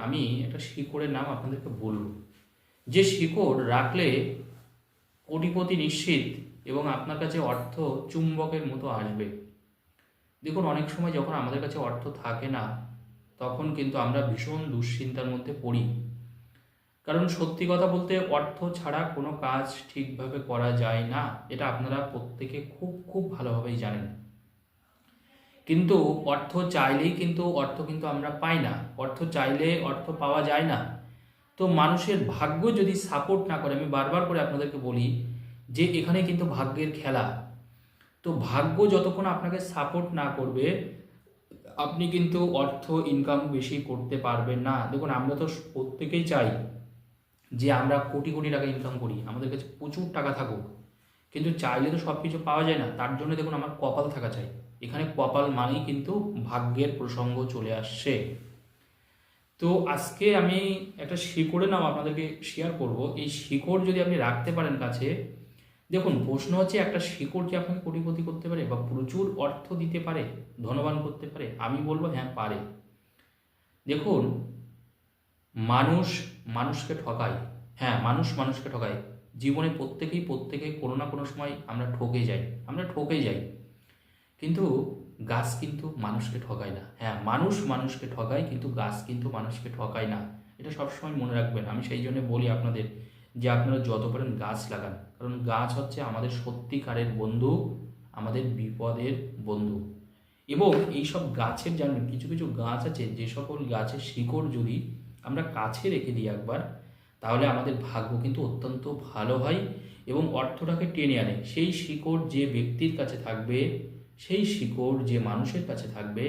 আমি একটা শিকড়ের নাম আপনাদেরকে বলব। যে শিকড় রাখলে কোটিপতি নিশ্চিত এবং আপনার কাছে অর্থ চুম্বকের মতো আসবে। দেখুন, অনেক সময় যখন আমাদের কাছে অর্থ থাকে না, তখন কিন্তু আমরা ভীষণ দুশ্চিন্তার মধ্যে পড়ি। কারণ সত্যি কথা বলতে অর্থ ছাড়া কোনো কাজ ঠিকভাবে করা যায় না, এটা আপনারা প্রত্যেকে খুব খুব ভালোভাবেই জানেন। কিন্তু অর্থ চাইলেই কিন্তু অর্থ কিন্তু আমরা পাই না। অর্থ চাইলে অর্থ পাওয়া যায় না। তো মানুষের ভাগ্য যদি সাপোর্ট না করে, আমি বারবার করে আপনাদেরকে বলি যে এখানে কিন্তু ভাগ্যের খেলা। তো ভাগ্য যতক্ষণ আপনাকে সাপোর্ট না করবে, আপনি কিন্তু অর্থ ইনকাম বেশি করতে পারবেন না। দেখুন, আমরা তো প্রত্যেকেই চাই যে আমরা কোটি কোটি টাকা ইনকাম করি। আমাদের কাছে প্রচুর টাকা থাকুক। কিন্তু চাইলে তো সব কিছু পাওয়া যায় না। তার জন্য দেখুন, আমার কপাল থাকা চাই। এখানে কপাল মানেই কিন্তু ভাগ্যের প্রসঙ্গ চলে আসছে। তো আজকে আমি একটা শিকড়ের নাম আপনাদেরকে শেয়ার করব। এই শিকড় যদি আপনি রাখতে পারেন কাছে, দেখুন, প্রশ্ন হচ্ছে একটা শিকড় কি আপনাকে কোটিপতি করতে পারে বা প্রচুর অর্থ দিতে পারে, ধনবান করতে পারে? আমি বলব হ্যাঁ পারে। দেখুন, মানুষ মানুষকে ঠকায়। হ্যাঁ মানুষ মানুষকে ঠকায়। জীবনে প্রত্যেকেই প্রত্যেকে কোনো না কোনো সময় আমরা ঠকে যাই। আমরা ঠকে যাই। কিন্তু গাছ কিন্তু মানুষকে ঠকায় না। হ্যাঁ মানুষ মানুষকে ঠকায় কিন্তু গাছ কিন্তু মানুষকে ঠকায় না। এটা সবসময় মনে রাখবেন। আমি সেই জন্য বলি আপনাদের যে আপনারা যত পারেন গাছ লাগান। কারণ গাছ হচ্ছে আমাদের সত্যিকারের বন্ধু, আমাদের বিপদের বন্ধু। এবং এই সব গাছের জানবেন কিছু কিছু গাছ আছে, যে সকল গাছের শিকড় যদি আমরা কাছে রেখে দিই একবার, তাহলে আমাদের ভাগ্য কিন্তু অত্যন্ত ভালো হয় এবং অর্থটাকে টেনে আনে। সেই শিকড় যে ব্যক্তির কাছে থাকবে সেই শিকড় যে মানুষের কাছে থাকবে,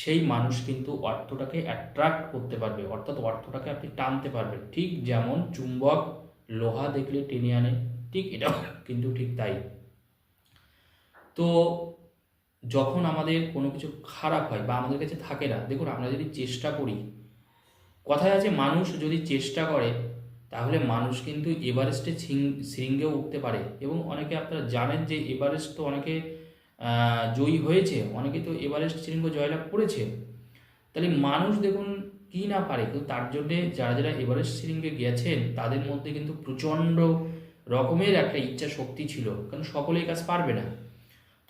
সেই মানুষ কিন্তু অর্থটাকে অ্যাট্রাক্ট করতে পারবে। অর্থাৎ অর্থটাকে আপনি টানতে পারবেন। ঠিক যেমন চুম্বক লোহা দেখলে টেনে আনে, ঠিক এটা কিন্তু ঠিক তাই। তো যখন আমাদের কোনো কিছু খারাপ হয় বা আমাদের কাছে থাকে না, দেখুন আমরা যদি চেষ্টা করি, কথায় আছে মানুষ যদি চেষ্টা করে, তাহলে মানুষ কিন্তু এভারেস্টে শৃঙ্গেও উঠতে পারে। এবং অনেকে আপনারা জানেন যে এভারেস্ট তো অনেকে জয়ী হয়েছে, অনেকে তো এভারেস্ট শৃঙ্গ জয়লাভ করেছে। তাহলে মানুষ দেখুন কি না পারে, কিন্তু তার জন্যে যারা যারা এভারেস্ট শৃঙ্গে গেছেন, তাদের মধ্যে কিন্তু প্রচণ্ড রকমের একটা ইচ্ছা শক্তি ছিল, কারণ সকলেই কাজ পারবে না।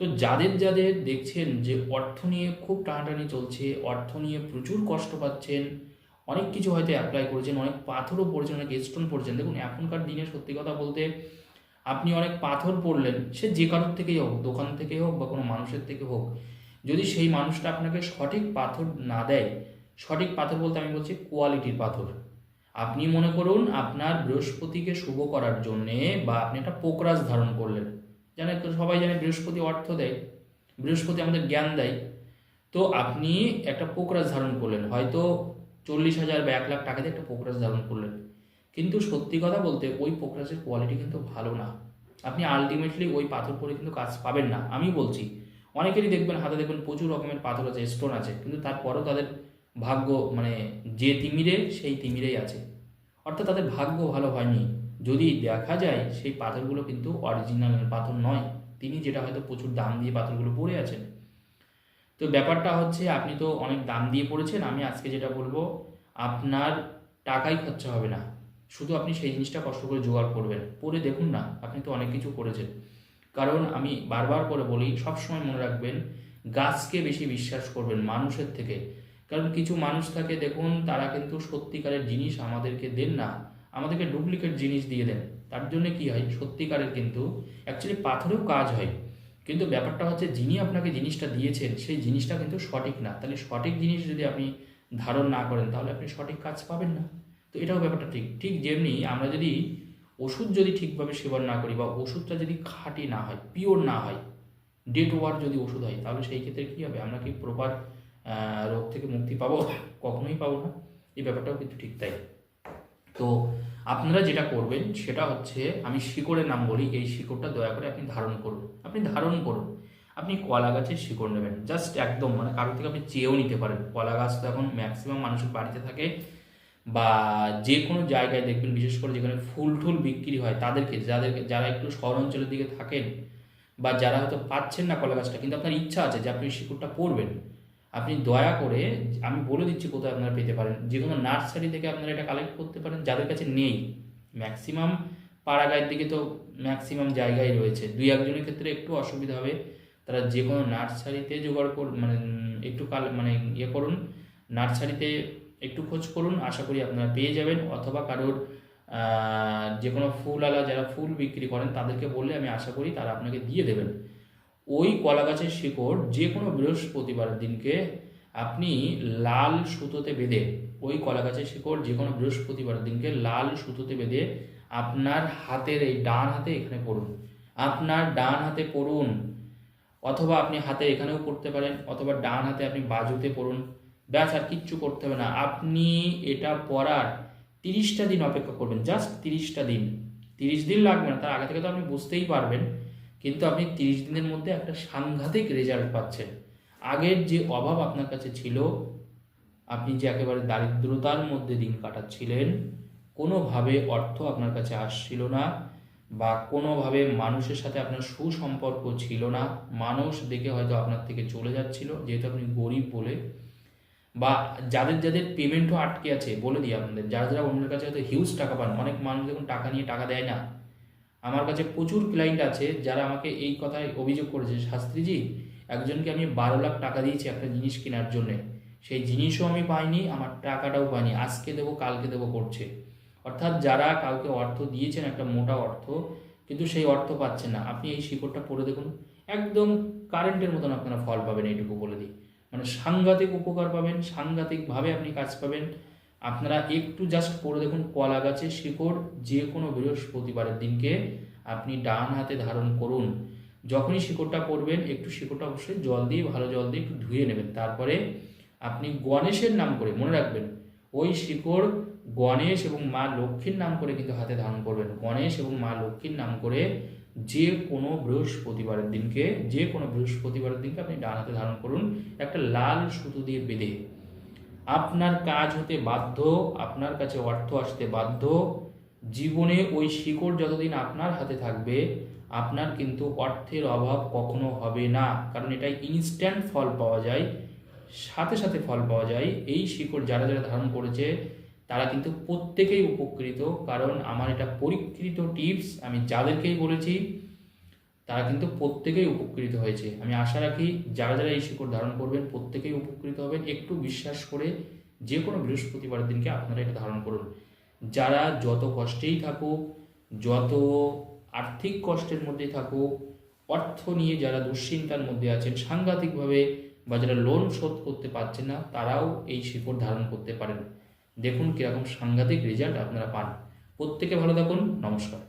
তো যাদের যাদের দেখছেন যে অর্থ নিয়ে খুব টানাটানি চলছে, অর্থ নিয়ে প্রচুর কষ্ট পাচ্ছেন, অনেক কিছু হয়তো অ্যাপ্লাই করেছেন, অনেক পাথরও পড়েছেন, অনেক স্টোন পড়ছেন, দেখুন এখনকার দিনে সত্যি কথা বলতে আপনি অনেক পাথর পড়লেন, সে যে কারোর থেকেই হোক, দোকান থেকে হোক বা কোনো মানুষের থেকে হোক, যদি সেই মানুষটা আপনাকে সঠিক পাথর না দেয়, সঠিক পাথর বলতে আমি বলছি কোয়ালিটির পাথর। আপনি মনে করুন আপনার বৃহস্পতিকে শুভ করার জন্যে বা আপনি একটা পোকরাজ ধারণ করলেন। জানে তো, সবাই জানে বৃহস্পতি অর্থ দেয়, বৃহস্পতি আমাদের জ্ঞান দেয়। তো আপনি একটা পোকরাজ ধারণ করলেন, হয়তো চল্লিশ হাজার বা এক লাখ টাকা দিয়ে একটা পোকরাজ ধারণ করলেন। কিন্তু সত্যি কথা বলতে ওই পোকরাজের কোয়ালিটি কিন্তু ভালো না। আপনি আলটিমেটলি ওই পাথর পরে কিন্তু কাজ পাবেন না। আমি বলছি, অনেকেরই দেখবেন হাতে দেখবেন প্রচুর রকমের পাথর আছে স্টোন আছে, কিন্তু তারপরেও তাদের ভাগ্য মানে যে তিমিরে সেই তিমিরেই আছে। অর্থাৎ তাদের ভাগ্য ভালো হয়নি। যদি দেখা যায় সেই পাথরগুলো কিন্তু অরিজিনাল পাথর নয়, তিনি যেটা হয়তো প্রচুর দাম দিয়ে পাথরগুলো পড়ে আছেন। তো ব্যাপারটা হচ্ছে, আপনি তো অনেক দাম দিয়ে পড়েছেন, আমি আজকে যেটা বলব, আপনার টাকাই খরচা হবে না। শুধু আপনি সেই জিনিসটা কষ্ট করে জোগাড় করবেন। পরে দেখুন না, আপনি তো অনেক কিছু করেছেন। কারণ আমি বারবার করে বলি, সবসময় মনে রাখবেন, গাছকে বেশি বিশ্বাস করবেন মানুষের থেকে। কারণ কিছু মানুষ থাকে, দেখুন, তারা কিন্তু সত্যিকারের জিনিস আমাদেরকে দেন না। আমাদেরকে ডুপ্লিকেট জিনিস দিয়ে দেন। তার জন্য কি হয়? সত্যিকারের কিন্তু অ্যাকচুয়ালি পাথরেও কাজ হয়। কিন্তু ব্যাপারটা হচ্ছে, যিনি আপনাকে জিনিসটা দিয়েছেন, সেই জিনিসটা কিন্তু সঠিক না। তাহলে সঠিক জিনিস যদি আপনি ধারণ না করেন, তাহলে আপনি সঠিক কাজ পাবেন না। তো এটাও ব্যাপারটা ঠিক। ঠিক যেমনি আমরা যদি ওষুধ যদি ঠিকভাবে সেবন না করি বা ওষুধটা যদি খাঁটি না হয় পিওর না হয় ডেট ওয়ার যদি ওষুধ হয়, তাহলে সেই ক্ষেত্রে কী হবে? আমরা কি প্রপার রোগ থেকে মুক্তি পাবো? কখনোই পাবো না। এই ব্যাপারটাও কিন্তু ঠিক তাই। তো আপনারা যেটা করবেন, সেটা হচ্ছে আমি শিকড়ের নাম বলি, এই শিকড়টা দয়া করে আপনি ধারণ করুন। আপনি ধারণ করুন। আপনি কলা গাছের শিকড় নেবেন। জাস্ট একদম মানে কারোর থেকে আপনি চেয়েও নিতে পারেন। কলা গাছ তো এখন ম্যাক্সিমাম মানুষের বাড়িতে থাকে। বা যে কোনো জায়গায় দেখবেন, বিশেষ করে যেখানে ফুল টুল বিক্রি হয় তাদেরকে, যাদেরকে, যারা একটু শহর অঞ্চলের দিকে থাকেন বা যারা হয়তো পাচ্ছেন না কলা গাছটা, কিন্তু আপনার ইচ্ছা আছে যে আপনি শিকড়টা পরবেন, আপনি দয়া করে, আমি বলে দিচ্ছি কোথায় আপনারা পেতে পারেন। যে কোনো নার্সারি থেকে আপনারা এটা কালেক্ট করতে পারেন, যাদের কাছে নেই। ম্যাক্সিমাম পাড়াগাঁয়ের দিকে তো ম্যাক্সিমাম জায়গায় রয়েছে। দুই একজনের ক্ষেত্রে একটু অসুবিধা হবে। তারা যে কোনো নার্সারিতে জোগাড় কর মানে একটু কাল মানে ইয়ে করুন। নার্সারিতে একটু খোঁজ করুন, আশা করি আপনারা পেয়ে যাবেন। অথবা কারোর যে কোনো ফুলওয়ালা যারা ফুল বিক্রি করেন, তাদেরকে বললে আমি আশা করি তারা আপনাকে দিয়ে দেবেন। ওই কলা গাছের শিকড় যে কোনো বৃহস্পতিবার দিনকে আপনি লাল সুতোতে বেঁধে, ওই কলা গাছের শিকড় যে কোনো বৃহস্পতিবার দিনকে লাল সুতোতে বেঁধে আপনার হাতের এই ডান হাতে এখানে পড়ুন। আপনার ডান হাতে পড়ুন, অথবা আপনি হাতে এখানেও পড়তে পারেন, অথবা ডান হাতে আপনি বাজুতে পড়ুন। ব্যাস আর কিচ্ছু করতে হবে না। আপনি এটা পড়ার তিরিশটা দিন অপেক্ষা করবেন জাস্ট তিরিশটা দিন। তিরিশ দিন লাগবে না, তার আগে থেকে তো আপনি বুঝতেই পারবেন। কিন্তু আপনি তিরিশ দিনের মধ্যে একটা সাংঘাতিক রেজাল্ট পাচ্ছেন। আগের যে অভাব আপনার কাছে ছিল, আপনি যে একেবারে দারিদ্রতার মধ্যে দিন কাটাচ্ছিলেন, কোনোভাবে অর্থ আপনার কাছে আসছিল না বা কোনোভাবে মানুষের সাথে আপনার সুসম্পর্ক ছিল না। মানুষ দেখে হয়তো আপনার থেকে চলে যাচ্ছিল, যেহেতু আপনি গরিব বলে বা যাদের যাদের পেমেন্টও আটকে আছে, বলে দিই আপনাদের, যারা যারা অন্যের কাছে হয়তো হিউজ টাকা পান, অনেক মানুষ দেখুন টাকা নিয়ে টাকা দেয় না। আমার কাছে প্রচুর ক্লায়েন্ট আছে যারা আমাকে এই কথায় অভিযোগ করেছে, শাস্ত্রীজি, একজনকে আমি বারো লাখ টাকা দিয়েছি একটা জিনিস কেনার জন্যে। সেই জিনিসও আমি পাইনি, আমার টাকাটাও পাইনি, আজকে দেবো, কালকে দেবো করছে। অর্থাৎ যারা কাউকে অর্থ দিয়েছেন, একটা মোটা অর্থ, কিন্তু সেই অর্থ পাচ্ছেন না। আপনি এই শিকড়টা পড়ে দেখুন, একদম কারেন্টের মতন আপনারা ফল পাবেন, এইটুকু বলে দিই। মানে সাংঘাতিক উপকার পাবেন, সাংঘাতিকভাবে আপনি কাজ পাবেন। আপনারা একটু জাস্ট পড়ে দেখুন কলা গাছের শিকড় যে কোনো বৃহস্পতিবারের দিনকে আপনি ডান হাতে ধারণ করুন। যখনই শিকড়টা পড়বেন, একটু শিকড়টা অবশ্যই জল দিয়ে, ভালো জল দিয়ে একটু ধুয়ে নেবেন। তারপরে আপনি গণেশের নাম করে মনে রাখবেন, ওই শিকড় গণেশ এবং মা লক্ষ্মীর নাম করে কিন্তু হাতে ধারণ করবেন। গণেশ এবং মা লক্ষ্মীর নাম করে যে কোনো বৃহস্পতিবারের দিনকে, যে কোনো বৃহস্পতিবারের দিনকে আপনি ডান হাতে ধারণ করুন। একটা লাল সুতো দিয়ে বেঁধে। আপনার কাজ হতে বাধ্য, আপনার কাছে অর্থ আসতে বাধ্য। জীবনে ওই শিকড় যতদিন আপনার হাতে থাকবে, আপনার কিন্তু অর্থের অভাব কখনো হবে না। কারণ এটা ইনস্ট্যান্ট ফল পাওয়া যায়, সাথে সাথে ফল পাওয়া যায়। এই শিকড় যারা যারা ধারণ করেছে তারা কিন্তু প্রত্যেকেই উপকৃত, কারণ আমার এটা পরীক্ষিত টিপস আমি যাদেরকেই বলেছি, তারা কিন্তু প্রত্যেকেই উপকৃত হয়েছে। আমি আশা রাখি যারা যারা এই শিকড় ধারণ করবেন, প্রত্যেকেই উপকৃত হবেন। একটু বিশ্বাস করে যে কোনো বৃহস্পতিবার দিনকে আপনারা এটা ধারণ করুন। যারা যত কষ্টেই থাকুক, যত আর্থিক কষ্টের মধ্যে থাকুক, অর্থ নিয়ে যারা দুশ্চিন্তার মধ্যে আছেন, সাংঘাতিকভাবে বা যারা লোন শোধ করতে পারছেন না, তারাও এই শিকড় ধারণ করতে পারেন। দেখুন কীরকম সাংঘাতিক রেজাল্ট আপনারা পান। প্রত্যেকে ভালো থাকুন নমস্কার।